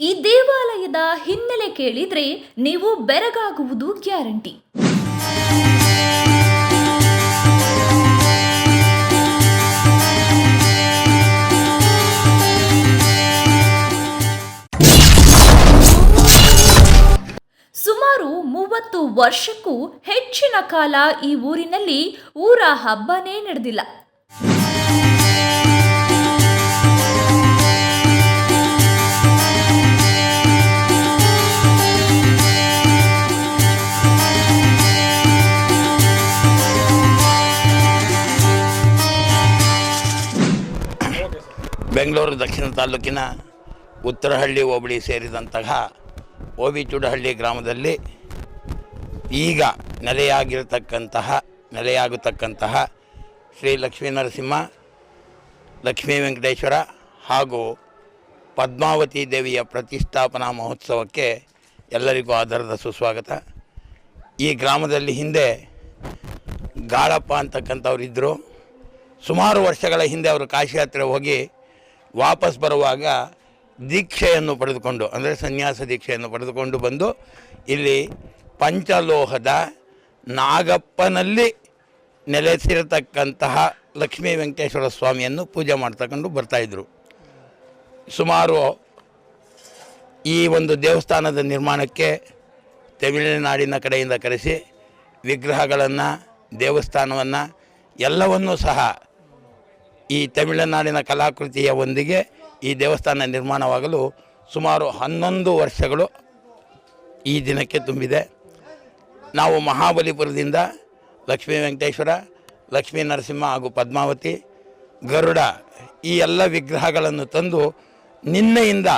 ಈ ದೇವಾಲಯದ ಹಿನ್ನೆಲೆ ಕೇಳಿದ್ರೆ ನೀವು ಬೆರಗಾಗುವುದು ಗ್ಯಾರಂಟಿ. ಸುಮಾರು ಮೂವತ್ತು ವರ್ಷಕ್ಕೂ ಹೆಚ್ಚಿನ ಕಾಲ ಈ ಊರಿನಲ್ಲಿ ಊರ ಹಬ್ಬನೇ ನಡೆದಿಲ್ಲ. ಬೆಂಗಳೂರು ದಕ್ಷಿಣ ತಾಲೂಕಿನ ಉತ್ತರಹಳ್ಳಿ ಹೋಬಳಿ ಸೇರಿದಂತಹ ಓಬಿಚೂಡಹಳ್ಳಿ ಗ್ರಾಮದಲ್ಲಿ ಈಗ ನೆಲೆಯಾಗಿರತಕ್ಕಂತಹ, ನೆಲೆಯಾಗತಕ್ಕಂತಹ ಶ್ರೀ ಲಕ್ಷ್ಮೀ ನರಸಿಂಹ, ಲಕ್ಷ್ಮೀ ವೆಂಕಟೇಶ್ವರ ಹಾಗೂ ಪದ್ಮಾವತಿ ದೇವಿಯ ಪ್ರತಿಷ್ಠಾಪನಾ ಮಹೋತ್ಸವಕ್ಕೆ ಎಲ್ಲರಿಗೂ ಆಧಾರದ ಸುಸ್ವಾಗತ. ಈ ಗ್ರಾಮದಲ್ಲಿ ಹಿಂದೆ ಗಾಳಪ್ಪ ಅಂತಕ್ಕಂಥವ್ರು ಇದ್ದರು ಸುಮಾರು ವರ್ಷಗಳ ಹಿಂದೆ ಅವರು ಕಾಶಿ ಹತ್ತಿರ ಹೋಗಿ ವಾಪಸ್ ಬರುವಾಗ ದೀಕ್ಷೆಯನ್ನು ಪಡೆದುಕೊಂಡು, ಅಂದರೆ ಸನ್ಯಾಸ ದೀಕ್ಷೆಯನ್ನು ಪಡೆದುಕೊಂಡು ಬಂದು ಇಲ್ಲಿ ಪಂಚಲೋಹದ ನಾಗಪ್ಪನಲ್ಲಿ ನೆಲೆಸಿರತಕ್ಕಂತಹ ಲಕ್ಷ್ಮೀ ವೆಂಕಟೇಶ್ವರ ಸ್ವಾಮಿಯನ್ನು ಪೂಜೆ ಮಾಡ್ತಕೊಂಡು ಬರ್ತಾಯಿದ್ರು ಸುಮಾರು ಈ ಒಂದು ದೇವಸ್ಥಾನದ ನಿರ್ಮಾಣಕ್ಕೆ ತಮಿಳುನಾಡಿನ ಕಡೆಯಿಂದ ಕರೆಸಿ ವಿಗ್ರಹಗಳನ್ನು, ದೇವಸ್ಥಾನವನ್ನು ಎಲ್ಲವನ್ನೂ ಸಹ ಈ ತಮಿಳುನಾಡಿನ ಕಲಾಕೃತಿಯ ಒಂದಿಗೆ ಈ ದೇವಸ್ಥಾನ ನಿರ್ಮಾಣವಾಗಲು ಸುಮಾರು ಹನ್ನೊಂದು ವರ್ಷಗಳು ಈ ದಿನಕ್ಕೆ ತುಂಬಿದೆ. ನಾವು ಮಹಾಬಲಿಪುರದಿಂದ ಲಕ್ಷ್ಮೀ ವೆಂಕಟೇಶ್ವರ, ಲಕ್ಷ್ಮೀ ನರಸಿಂಹ ಹಾಗೂ ಪದ್ಮಾವತಿ, ಗರುಡ ಈ ಎಲ್ಲ ವಿಗ್ರಹಗಳನ್ನು ತಂದು ನಿನ್ನೆಯಿಂದ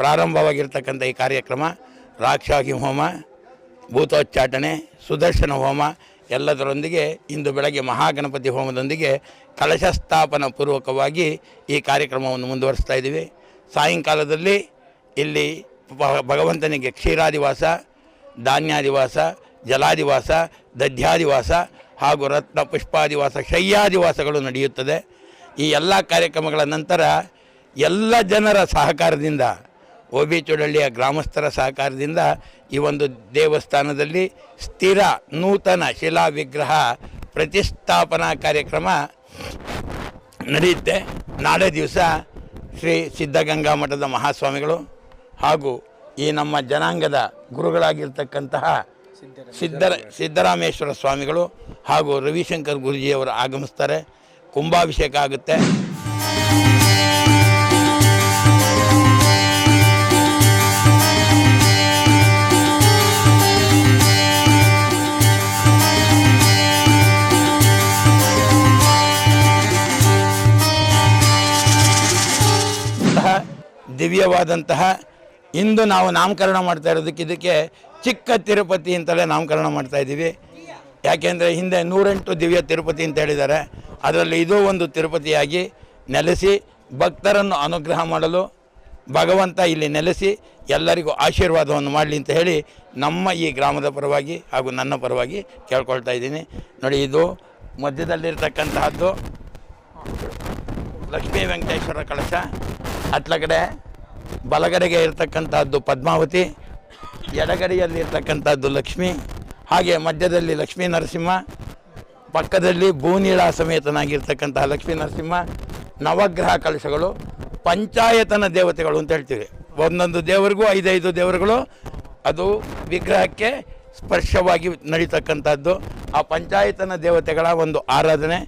ಪ್ರಾರಂಭವಾಗಿರ್ತಕ್ಕಂಥ ಈ ಕಾರ್ಯಕ್ರಮ, ರಾಕ್ಷಾಗಿ ಹೋಮ, ಭೂತೋಚ್ಚಾಟನೆ, ಸುದರ್ಶನ ಹೋಮ ಎಲ್ಲದರೊಂದಿಗೆ ಇಂದು ಬೆಳಗ್ಗೆ ಮಹಾಗಣಪತಿ ಹೋಮದೊಂದಿಗೆ ಕಲಶ ಸ್ಥಾಪನ ಪೂರ್ವಕವಾಗಿ ಈ ಕಾರ್ಯಕ್ರಮವನ್ನು ಮುಂದುವರಿಸ್ತಾ ಇದ್ದೀವಿ. ಸಾಯಂಕಾಲದಲ್ಲಿ ಇಲ್ಲಿ ಭಗವಂತನಿಗೆ ಕ್ಷೀರಾದಿವಾಸ, ಧಾನ್ಯಾದಿವಾಸ, ಜಲಾದಿವಾಸ ದಧ್ಯಾದಿವಾಸ ಹಾಗೂ ರತ್ನ ಪುಷ್ಪಾದಿವಾಸ, ಶಯ್ಯಾದಿವಾಸಗಳು ನಡೆಯುತ್ತದೆ. ಈ ಎಲ್ಲ ಕಾರ್ಯಕ್ರಮಗಳ ನಂತರ ಎಲ್ಲ ಜನರ ಸಹಕಾರದಿಂದ, ಓಬಿ ಚುಡಳ್ಳಿಯ ಗ್ರಾಮಸ್ಥರ ಸಹಕಾರದಿಂದ ಈ ಒಂದು ದೇವಸ್ಥಾನದಲ್ಲಿ ಸ್ಥಿರ ನೂತನ ಶಿಲಾ ವಿಗ್ರಹ ಪ್ರತಿಷ್ಠಾಪನಾ ಕಾರ್ಯಕ್ರಮ ನಡೆಯುತ್ತೆ. ನಾಳೆ ದಿವಸ ಶ್ರೀ ಸಿದ್ಧಗಂಗಾ ಮಠದ ಮಹಾಸ್ವಾಮಿಗಳು ಹಾಗೂ ಈ ನಮ್ಮ ಜನಾಂಗದ ಗುರುಗಳಾಗಿರ್ತಕ್ಕಂತಹ ಸಿದ್ಧರ ಸಿದ್ದರಾಮೇಶ್ವರ ಸ್ವಾಮಿಗಳು ಹಾಗೂ ರವಿಶಂಕರ್ ಗುರುಜಿಯವರು ಆಗಮಿಸ್ತಾರೆ. ಕುಂಭಾಭಿಷೇಕ ಆಗುತ್ತೆ. ದಿವ್ಯವಾದಂತಹ ಇಂದು ನಾವು ನಾಮಕರಣ ಮಾಡ್ತಾ ಇರೋದಕ್ಕೆ ಇದಕ್ಕೆ ಚಿಕ್ಕ ತಿರುಪತಿ ಅಂತಲೇ ನಾಮಕರಣ ಮಾಡ್ತಾ ಇದ್ದೀವಿ. ಯಾಕೆಂದರೆ ಹಿಂದೆ ನೂರೆಂಟು ದಿವ್ಯ ತಿರುಪತಿ ಅಂತ ಹೇಳಿದ್ದಾರೆ. ಅದರಲ್ಲಿ ಇದು ಒಂದು ತಿರುಪತಿಯಾಗಿ ನೆಲೆಸಿ ಭಕ್ತರನ್ನು ಅನುಗ್ರಹ ಮಾಡಲು ಭಗವಂತ ಇಲ್ಲಿ ನೆಲೆಸಿ ಎಲ್ಲರಿಗೂ ಆಶೀರ್ವಾದವನ್ನು ಮಾಡಲಿ ಅಂತ ಹೇಳಿ ನಮ್ಮ ಈ ಗ್ರಾಮದ ಪರವಾಗಿ ಹಾಗೂ ನನ್ನ ಪರವಾಗಿ ಕೇಳ್ಕೊಳ್ತಾ ಇದ್ದೀನಿ. ನೋಡಿ, ಇದು ಮಧ್ಯದಲ್ಲಿರ್ತಕ್ಕಂತಹದ್ದು ಲಕ್ಷ್ಮೀ ವೆಂಕಟೇಶ್ವರ ಕಳಶ. ಅತ್ಲಗಡೆ ಬಲಗಡೆಗೆ ಇರತಕ್ಕಂಥದ್ದು ಪದ್ಮಾವತಿ ಎಡಗಡೆಯಲ್ಲಿ ಇರ್ತಕ್ಕಂಥದ್ದು ಲಕ್ಷ್ಮಿ, ಹಾಗೆ ಮಧ್ಯದಲ್ಲಿ ಲಕ್ಷ್ಮೀ ನರಸಿಂಹ, ಪಕ್ಕದಲ್ಲಿ ಭೂನೀಳ ಸಮೇತನಾಗಿರ್ತಕ್ಕಂತಹ ಲಕ್ಷ್ಮೀ ನರಸಿಂಹ, ನವಗ್ರಹ ಕಲಶಗಳು, ಪಂಚಾಯತನ ದೇವತೆಗಳು ಅಂತ ಹೇಳ್ತೀವಿ. ಒಂದೊಂದು ದೇವರಿಗೂ ಐದೈದು ದೇವರುಗಳು, ಅದು ವಿಗ್ರಹಕ್ಕೆ ಸ್ಪರ್ಶವಾಗಿ ನಡೀತಕ್ಕಂಥದ್ದು ಆ ಪಂಚಾಯತನ ದೇವತೆಗಳ ಒಂದು ಆರಾಧನೆ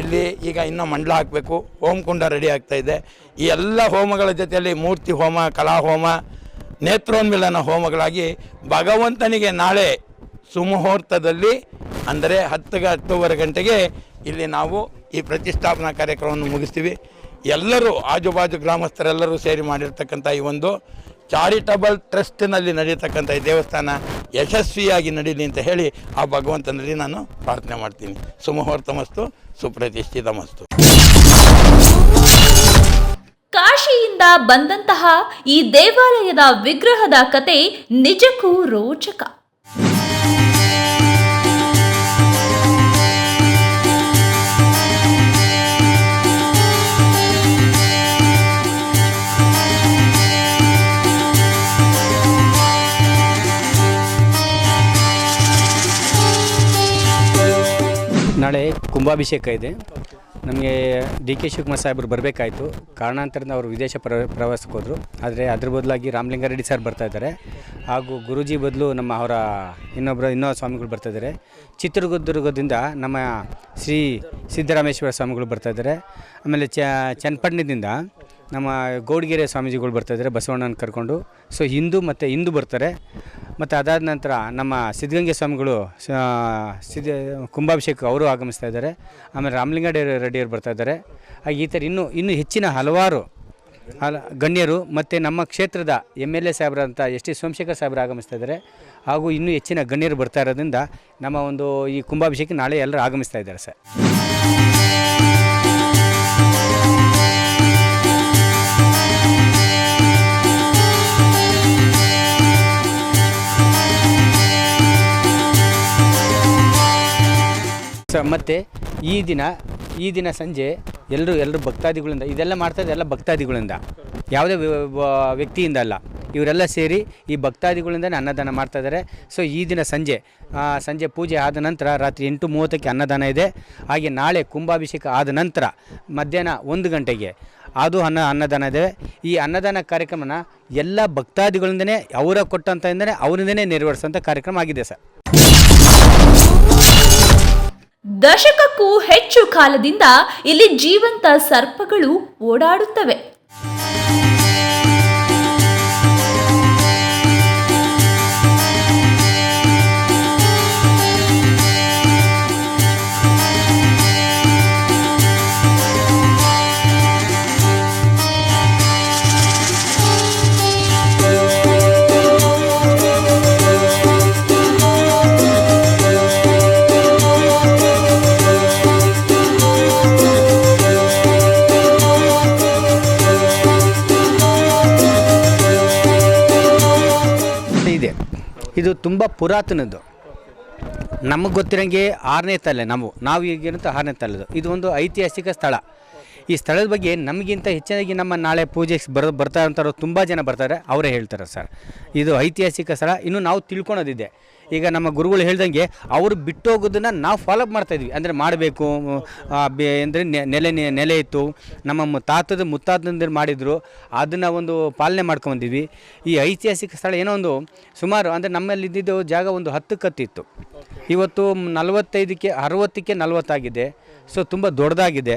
ಇಲ್ಲಿ ಈಗ ಇನ್ನೂ ಮಂಡಲ ಹಾಕಬೇಕು ಹೋಮಕುಂಡ ರೆಡಿ ಆಗ್ತಾ ಇದೆ. ಈ ಎಲ್ಲ ಹೋಮಗಳ ಜೊತೆಯಲ್ಲಿ ಮೂರ್ತಿ ಹೋಮ, ಕಲಾ ಹೋಮ, ನೇತ್ರೋನ್ಮಿಲನ ಹೋಮಗಳಾಗಿ ಭಗವಂತನಿಗೆ ನಾಳೆ ಸುಮುಹೂರ್ತದಲ್ಲಿ, ಅಂದರೆ ಹತ್ತು ಹತ್ತೂವರೆ ಗಂಟೆಗೆ ಇಲ್ಲಿ ನಾವು ಈ ಪ್ರತಿಷ್ಠಾಪನಾ ಕಾರ್ಯಕ್ರಮವನ್ನು ಮುಗಿಸ್ತೀವಿ. ಎಲ್ಲರೂ ಆಜುಬಾಜು ಗ್ರಾಮಸ್ಥರೆಲ್ಲರೂ ಸೇರಿ ಮಾಡಿರ್ತಕ್ಕಂಥ ಈ ಒಂದು ಚಾರಿಟಬಲ್ ಟ್ರಸ್ಟ್ನಲ್ಲಿ ನಡೀತಕ್ಕಂಥ ಈ ದೇವಸ್ಥಾನ ಯಶಸ್ವಿಯಾಗಿ ನಡೀಲಿ ಅಂತ ಹೇಳಿ ಆ ಭಗವಂತನಲ್ಲಿ ನಾನು ಪ್ರಾರ್ಥನೆ ಮಾಡ್ತೀನಿ. ಸುಮುಹೂರ್ತಮಸ್ತು ಸುಪ್ರತಿಷ್ಠಿತಮಸ್ತು ಕಾಶಿಯಿಂದ ಬಂದಂತಹ ಈ ದೇವಾಲಯದ ವಿಗ್ರಹದ ಕತೆ ನಿಜಕ್ಕೂ ರೋಚಕ. ನಾಳೆ ಕುಂಭಾಭಿಷೇಕ ಇದೆ. ನಮಗೆ ಡಿ ಕೆ ಶಿವಕುಮಾರ್ ಸಾಹೇಬರು ಬರಬೇಕಾಯಿತು. ಕಾರಣಾಂತರದಿಂದ ಅವರು ವಿದೇಶ ಪ್ರ ಪ್ರವಾಸಕ್ಕೆ ಹೋದರು. ಆದರೆ ಅದ್ರ ಬದಲಾಗಿ ರಾಮಲಿಂಗಾರೆಡ್ಡಿ ಸರ್ ಬರ್ತಾ ಇದ್ದಾರೆ. ಹಾಗೂ ಗುರೂಜಿ ಬದಲು ನಮ್ಮ ಅವರ ಇನ್ನೊಬ್ಬರು ಇನ್ನೂ ಸ್ವಾಮಿಗಳು ಬರ್ತಾ ಇದ್ದಾರೆ. ಚಿತ್ರದುರ್ಗದಿಂದ ನಮ್ಮ ಶ್ರೀ ಸಿದ್ದರಾಮೇಶ್ವರ ಸ್ವಾಮಿಗಳು ಬರ್ತಾ ಇದ್ದಾರೆ. ಆಮೇಲೆ ಚನ್ನಪಟ್ಟಣದಿಂದ ನಮ್ಮ ಗೌಡಗೆರೆ ಸ್ವಾಮೀಜಿಗಳು ಬರ್ತಾ ಇದ್ದಾರೆ, ಬಸವಣ್ಣನ ಕರ್ಕೊಂಡು. ಸೊ ಹಿಂದೂ ಮತ್ತು ಹಿಂದೂ ಬರ್ತಾರೆ. ಮತ್ತು ಅದಾದ ನಂತರ ನಮ್ಮ ಸಿದ್ಧಗಂಗೆ ಸ್ವಾಮಿಗಳು ಸಿದ್ಧ, ಕುಂಭಾಭಿಷೇಕ ಅವರು ಆಗಮಿಸ್ತಾ ಇದ್ದಾರೆ. ಆಮೇಲೆ ರಾಮಲಿಂಗ ರೆಡ್ಡಿಯವರು ಬರ್ತಾ ಇದ್ದಾರೆ. ಹಾಗೆ ಈ ಥರ ಇನ್ನೂ ಇನ್ನೂ ಹೆಚ್ಚಿನ ಹಲವಾರು ಹಲ, ಗಣ್ಯರು ಮತ್ತು ನಮ್ಮ ಕ್ಷೇತ್ರದ ಎಂ ಎಲ್ ಎ ಸಾಹೇಬ್ರಂಥ ಎಸ್ ಟಿ ಸೋಮಶೇಖರ್ ಸಾಹೇಬ್ರು ಆಗಮಿಸ್ತಾ ಇದ್ದಾರೆ. ಹಾಗೂ ಇನ್ನೂ ಹೆಚ್ಚಿನ ಗಣ್ಯರು ಬರ್ತಾ ಇರೋದ್ರಿಂದ ನಮ್ಮ ಒಂದು ಈ ಕುಂಭಾಭಿಷೇಕ ನಾಳೆ ಎಲ್ಲರೂ ಆಗಮಿಸ್ತಾ ಇದ್ದಾರೆ ಸರ್. ಸ, ಮತ್ತು ಈ ದಿನ ಈ ದಿನ ಸಂಜೆ ಎಲ್ಲರೂ ಎಲ್ಲರೂ ಭಕ್ತಾದಿಗಳಿಂದ, ಇದೆಲ್ಲ ಮಾಡ್ತಾ ಎಲ್ಲ ಭಕ್ತಾದಿಗಳಿಂದ. ಯಾವುದೇ ವ್ಯ- ವ್ಯಕ್ತಿಯಿಂದ ಅಲ್ಲ. ಇವರೆಲ್ಲ ಸೇರಿ ಈ ಭಕ್ತಾದಿಗಳಿಂದನೇ ಅನ್ನದಾನ ಮಾಡ್ತಾ ಇದ್ದಾರೆ. ಸೊ, ಈ ದಿನ ಸಂಜೆ ಸಂಜೆ ಪೂಜೆ ಆದ ನಂತರ ರಾತ್ರಿ ಎಂಟು ಮೂವತ್ತಕ್ಕೆ ಅನ್ನದಾನ ಇದೆ. ಹಾಗೆ ನಾಳೆ ಕುಂಭಾಭಿಷೇಕ ಆದ ನಂತರ ಮಧ್ಯಾಹ್ನ ಒಂದು ಗಂಟೆಗೆ ಅದು ಅನ್ನ, ಅನ್ನದಾನ ಇದೆ. ಈ ಅನ್ನದಾನ ಕಾರ್ಯಕ್ರಮನ ಎಲ್ಲ ಭಕ್ತಾದಿಗಳಿಂದನೇ, ಅವರ ಕೊಟ್ಟಂತದಿಂದನೇ ಅವರಿಂದನೇ ನೆರವೇರಿಸುವಂಥ ಕಾರ್ಯಕ್ರಮ ಆಗಿದೆ ಸರ್. ದಶಕಕ್ಕೂ ಹೆಚ್ಚು ಕಾಲದಿಂದ ಇಲ್ಲಿ ಜೀವಂತ ಸರ್ಪಗಳು ಓಡಾಡುತ್ತವೆ. ಇದು ತುಂಬ ಪುರಾತನದ್ದು. ನಮಗೆ ಗೊತ್ತಿರೋಂಗೆ ಆರನೇ ತಲೆ ನಾವು ನಾವು ಈಗಿನಂತ ಆರನೇ ತಲೆದು. ಇದು ಒಂದು ಐತಿಹಾಸಿಕ ಸ್ಥಳ. ಈ ಸ್ಥಳದ ಬಗ್ಗೆ ನಮಗಿಂತ ಹೆಚ್ಚಾಗಿ ನಮ್ಮ ನಾಳೆ ಪೂಜೆಗೆ ಬರ ಬರ್ತಾ ಇರೋಂಥವ್ರು ತುಂಬ ಜನ ಬರ್ತಾರೆ, ಅವರೇ ಹೇಳ್ತಾರೆ ಸರ್. ಇದು ಐತಿಹಾಸಿಕ ಸ್ಥಳ, ಇನ್ನು ನಾವು ತಿಳ್ಕೊಳೋದಿದೆ. ಈಗ ನಮ್ಮ ಗುರುಗಳು ಹೇಳ್ದಂಗೆ ಅವರು ಬಿಟ್ಟು ಹೋಗೋದನ್ನ ನಾವು ಫಾಲೋಅಪ್ ಮಾಡ್ತಾಯಿದ್ವಿ ಅಂದರೆ ಮಾಡಬೇಕು ಅಂದರೆ ನೆಲೆ ನೆಲೆ ಇತ್ತು. ನಮ್ಮ ತಾತದ ಮುತ್ತಾತಂದಿರು ಮಾಡಿದರು. ಅದನ್ನು ಒಂದು ಪಾಲನೆ ಮಾಡ್ಕೊಂಬಂದಿದ್ವಿ. ಈ ಐತಿಹಾಸಿಕ ಸ್ಥಳ ಏನೋ ಒಂದು ಸುಮಾರು, ಅಂದರೆ ನಮ್ಮಲ್ಲಿ ಇದ್ದಿದ್ದು ಜಾಗ ಒಂದು ಹತ್ತು ಕತ್ತಿತ್ತು. ಇವತ್ತು ನಲವತ್ತೈದಕ್ಕೆ, ಅರವತ್ತಕ್ಕೆ ನಲವತ್ತಾಗಿದೆ. ಸೊ, ತುಂಬ ದೊಡ್ಡದಾಗಿದೆ.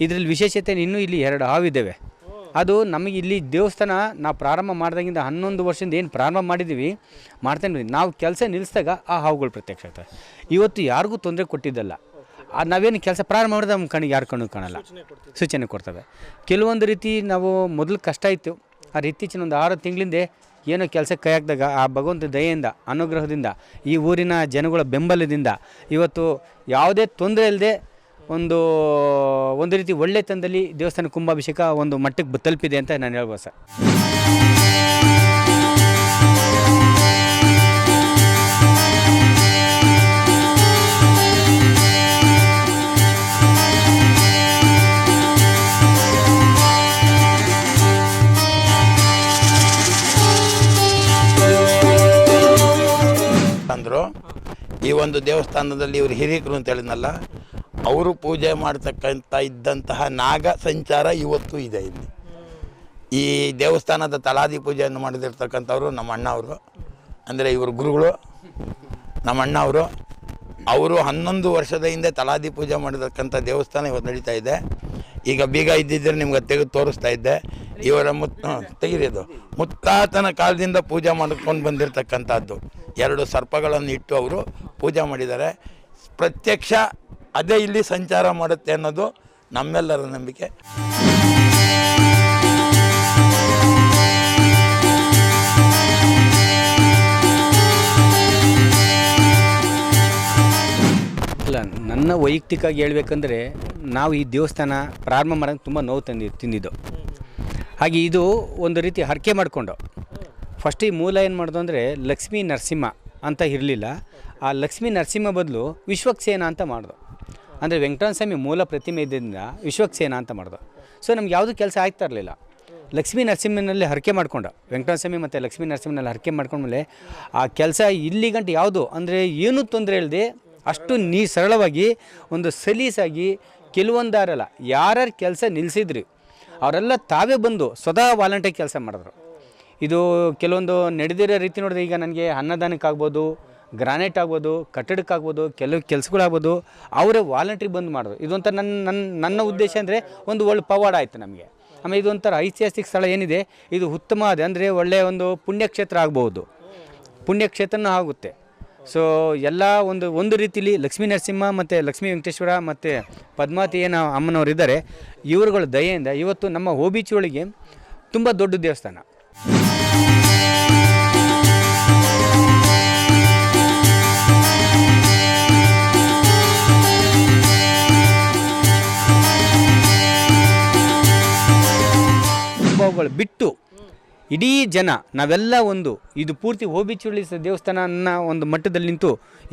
ಇದರಲ್ಲಿ ವಿಶೇಷತೆ ಇನ್ನೂ ಇಲ್ಲಿ ಎರಡು ಹಾವಿದ್ದಾವೆ ಅದು ನಮಗೆ ಇಲ್ಲಿ ದೇವಸ್ಥಾನ ನಾವು ಪ್ರಾರಂಭ ಮಾಡಿದಾಗಿಂದ ಹನ್ನೊಂದು ವರ್ಷದಿಂದ ಏನು ಪ್ರಾರಂಭ ಮಾಡಿದ್ದೀವಿ ಮಾಡ್ತೇನೆ. ನಾವು ಕೆಲಸ ನಿಲ್ಲಿಸಿದಾಗ ಆ ಹಾವುಗಳು ಪ್ರತ್ಯಕ್ಷ ಆಗ್ತವೆ. ಇವತ್ತು ಯಾರಿಗೂ ತೊಂದರೆ ಕೊಟ್ಟಿದ್ದಲ್ಲ. ಆ ನಾವೇನು ಕೆಲಸ ಪ್ರಾರಂಭ ಮಾಡಿದ ನಮ್ಮ ಕಣ್ಣಿಗೆ ಯಾರು ಕಣ್ಣು ಕಾಣಲ್ಲ. ಸೂಚನೆ ಕೊಡ್ತವೆ. ಕೆಲವೊಂದು ರೀತಿ ನಾವು ಮೊದಲು ಕಷ್ಟ ಇತ್ತು. ಆ ಇತ್ತೀಚಿನ ಒಂದು ಆರು ತಿಂಗಳಿಂದೆ ಏನೋ ಕೆಲಸಕ್ಕೆ ಕೈ ಹಾಕಿದಾಗ ಆ ಭಗವಂತ ದಯೆಯಿಂದ ಅನುಗ್ರಹದಿಂದ ಈ ಊರಿನ ಜನಗಳ ಬೆಂಬಲದಿಂದ ಇವತ್ತು ಯಾವುದೇ ತೊಂದರೆ ಇಲ್ಲದೆ ಒಂದು ಒಂದು ರೀತಿ ಒಳ್ಳೆ ತಂದಲ್ಲಿ ದೇವಸ್ಥಾನ ಕುಂಭಾಭಿಷೇಕ ಒಂದು ಮಟ್ಟಕ್ಕೆ ತಲುಪಿದೆ ಅಂತ ನಾನು ಹೇಳ್ಬೋದು ಸರ್. ಈ ಒಂದು ದೇವಸ್ಥಾನದಲ್ಲಿ ಇವರು ಹಿರಿಯಕರು ಅಂತ ಹೇಳಿದ್ನಲ್ಲ ಅವರು ಪೂಜೆ ಮಾಡ್ತಕ್ಕಂಥ ಇದ್ದಂತಹ ನಾಗ ಸಂಚಾರ ಇವತ್ತು ಇದೆ ಇಲ್ಲಿ. ಈ ದೇವಸ್ಥಾನದ ತಲಾದಿ ಪೂಜೆಯನ್ನು ಮಾಡಿದಿರ್ತಕ್ಕಂಥವ್ರು ನಮ್ಮ ಅಣ್ಣ ಅವರು. ಅಂದರೆ ಇವರು ಗುರುಗಳು, ನಮ್ಮ ಅಣ್ಣ ಅವರು. ಹನ್ನೊಂದು ವರ್ಷದ ಹಿಂದೆ ತಲಾದಿ ಪೂಜೆ ಮಾಡಿರ್ತಕ್ಕಂಥ ದೇವಸ್ಥಾನ ಇವತ್ತು ನಡೀತಾ ಇದೆ. ಈಗ ಬೀಗ ಇದ್ದಿದ್ದರೆ ನಿಮ್ಗೆ ತೆಗೆದು ತೋರಿಸ್ತಾ ಇದ್ದೆ. ಇವರ ಮುತ್ ತೆಗಿರಿದು ಮುತ್ತಾತನ ಕಾಲದಿಂದ ಪೂಜೆ ಮಾಡ್ಕೊಂಡು ಬಂದಿರತಕ್ಕಂಥದ್ದು. ಎರಡು ಸರ್ಪಗಳನ್ನು ಇಟ್ಟು ಅವರು ಪೂಜೆ ಮಾಡಿದ್ದಾರೆ. ಪ್ರತ್ಯಕ್ಷ ಅದೇ ಇಲ್ಲಿ ಸಂಚಾರ ಮಾಡುತ್ತೆ ಅನ್ನೋದು ನಮ್ಮೆಲ್ಲರ ನಂಬಿಕೆ. ಅಲ್ಲ, ನನ್ನ ವೈಯಕ್ತಿಕವಾಗಿ ಹೇಳ್ಬೇಕಂದ್ರೆ ನಾವು ಈ ದೇವಸ್ಥಾನ ಪ್ರಾರಂಭ ಮಾಡೋಕ್ಕೆ ತುಂಬ ನೋವು ತಂದಿ, ತಿಂದಿದ್ದು. ಹಾಗೆ ಇದು ಒಂದು ರೀತಿ ಹರಕೆ ಮಾಡಿಕೊಂಡು. ಫಸ್ಟ್ ಈ ಮೂಲ ಏನು ಮಾಡೋದು ಅಂದರೆ ಲಕ್ಷ್ಮೀ ನರಸಿಂಹ ಅಂತ ಇರಲಿಲ್ಲ. ಆ ಲಕ್ಷ್ಮೀ ನರಸಿಂಹ ಬದಲು ವಿಶ್ವಕ್ಸೇನ ಅಂತ ಮಾಡಿದ್ರು ಅಂದರೆ ವೆಂಕಟರಮಣ ಸ್ವಾಮಿ ಮೂಲ ಪ್ರತಿಮೆ ಇದ್ದಿಂದ ವಿಶ್ವಕ್ಸೇನ ಅಂತ ಮಾಡಿದ್ರು ಸೊ ನಮ್ಗೆ ಯಾವುದೂ ಕೆಲಸ ಆಗ್ತಾ ಇರಲಿಲ್ಲ. ಲಕ್ಷ್ಮೀ ನರಸಿಂಹನಲ್ಲಿ ಹರಕೆ ಮಾಡ್ಕೊಂಡ. ವೆಂಕಟರಮಣ ಸ್ವಾಮಿ ಮತ್ತು ಲಕ್ಷ್ಮೀ ನರಸಿಂಹನಲ್ಲಿ ಹರಕೆ ಮಾಡ್ಕೊಂಡ್ಮೇಲೆ ಆ ಕೆಲಸ ಇಲ್ಲಿಗಂಟು ಯಾವುದು? ಅಂದರೆ ಏನೂ ತೊಂದರೆ ಇಲ್ಲದೆ ಅಷ್ಟು ನೀ ಸರಳವಾಗಿ ಒಂದು ಸಲೀಸಾಗಿ ಕೆಲವೊಂದಾರಲ್ಲ ಯಾರ್ಯಾರು ಕೆಲಸ ನಿಲ್ಲಿಸಿದ್ರಿ ಅವರೆಲ್ಲ ತಾವೇ ಬಂದು ಸ್ವತಃ ವಾಲಂಟಿಯರ್ ಕೆಲಸ ಮಾಡಿದ್ರು. ಇದು ಕೆಲವೊಂದು ನಡೆದಿರೋ ರೀತಿ ನೋಡಿದ್ರೆ ಈಗ ನನಗೆ ಅನ್ನದಾನಕ್ಕಾಗ್ಬೋದು ಗ್ರಾನೈಟ್ ಆಗ್ಬೋದು ಕಟ್ಟಡಕ್ಕಾಗ್ಬೋದು ಕೆಲವು ಕೆಲಸಗಳಾಗ್ಬೋದು, ಅವರೇ ವಾಲಂಟ್ರಿ ಬಂದು ಮಾಡೋದು. ಇದೊಂಥರ ನನ್ನ ನನ್ನ ನನ್ನ ಉದ್ದೇಶ ಅಂದರೆ ಒಂದು ಒಳ್ಳೆ ಪವಾಡ ಆಯಿತು ನಮಗೆ. ಆಮೇಲೆ ಇದೊಂಥರ ಐತಿಹಾಸಿಕ ಸ್ಥಳ ಏನಿದೆ, ಇದು ಉತ್ತಮ ಇದೆ ಅಂದರೆ ಒಳ್ಳೆಯ ಒಂದು ಪುಣ್ಯಕ್ಷೇತ್ರ ಆಗ್ಬೋದು. ಪುಣ್ಯಕ್ಷೇತ್ರನೂ ಆಗುತ್ತೆ. ಸೊ ಎಲ್ಲ ಒಂದು ಒಂದು ರೀತಿಲಿ ಲಕ್ಷ್ಮೀ ನರಸಿಂಹ ಮತ್ತು ಲಕ್ಷ್ಮೀ ವೆಂಕಟೇಶ್ವರ ಮತ್ತು ಪದ್ಮಾತಿ ಏನು ಅಮ್ಮನವರು ಇದ್ದಾರೆ, ಇವರುಗಳ ದಯೆಯಿಂದ ಇವತ್ತು ನಮ್ಮ ಓಬಿಚಿ ಒಳಗೆ ತುಂಬ ದೊಡ್ಡ ದೇವಸ್ಥಾನ. ಬಿಟ್ಟು ಇಡೀ ಜನ, ನಾವೆಲ್ಲ ಒಂದು, ಇದು ಪೂರ್ತಿ ಓಬಿಚುಳ್ಳಿ ದೇವಸ್ಥಾನ ಅನ್ನೋ ಒಂದು ಮಟ್ಟದಲ್ಲಿ ನಿಂತು,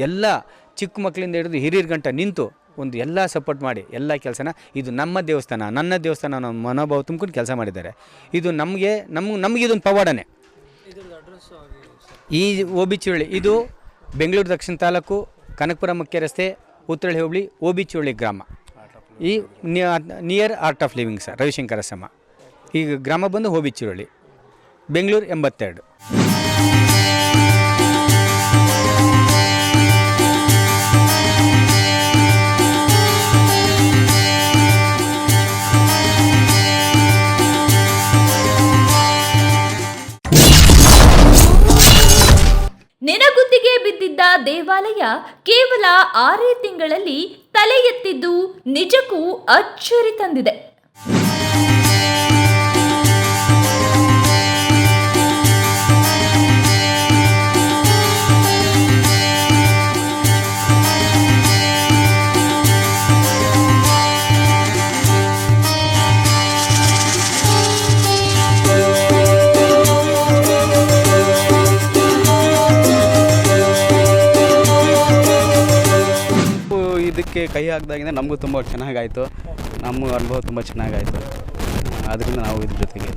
ಎಲ್ಲ ಚಿಕ್ಕ ಮಕ್ಕಳಿಂದ ಹಿಡಿದು ಹಿರಿಯರ ಗಂಟ ನಿಂತು ಒಂದು ಎಲ್ಲ ಸಪೋರ್ಟ್ ಮಾಡಿ, ಎಲ್ಲ ಕೆಲಸನ, ಇದು ನಮ್ಮ ದೇವಸ್ಥಾನ, ನನ್ನ ದೇವಸ್ಥಾನ ಅನ್ನೋ ಮನೋಭಾವ ತುಂಬ್ಕೊಂಡು ಕೆಲಸ ಮಾಡಿದ್ದಾರೆ. ಇದು ನಮಗೆ ನಮ್ಮ ನಮಗೆ ಇದೊಂದು ಪವಾಡನೆ. ಈ ಓಬಿಚುಳ್ಳಿ ಇದು ಬೆಂಗಳೂರು ದಕ್ಷಿಣ ತಾಲೂಕು, ಕನಕಪುರ ಮುಖ್ಯ ರಸ್ತೆ, ಉತ್ತರಳ್ಳಿ ಹೋಬಳಿ ಓಬಿಚುಳ್ಳಿ ಗ್ರಾಮ. ಈ near Art of Living sir Ravishankar ಸಮ ಈಗ ಗ್ರಾಮ ಬಂದು ಹೋಬಿಚಿರಳ್ಳಿ ಬೆಂಗಳೂರು ಎಂಬತ್ತೆರಡು. ನೆನಗುದ್ದಿಗೆ ಬಿದ್ದಿದ್ದ ದೇವಾಲಯ ಕೇವಲ ಆರೇ ತಿಂಗಳಲ್ಲಿ ತಲೆ ಎತ್ತಿದ್ದು ನಿಜಕ್ಕೂ ಅಚ್ಚರಿ ತಂದಿದೆ. ಕೈ ಹಾಕಿದಾಗಿಂದ ನಮಗೂ ತುಂಬ ಚೆನ್ನಾಗಾಯಿತು. ನಮ್ಮ ಅನುಭವ ತುಂಬ ಚೆನ್ನಾಗಾಯಿತು. ಅದರಿಂದ ನಾವು ಇದ್ರ ಜೊತೆಗೆ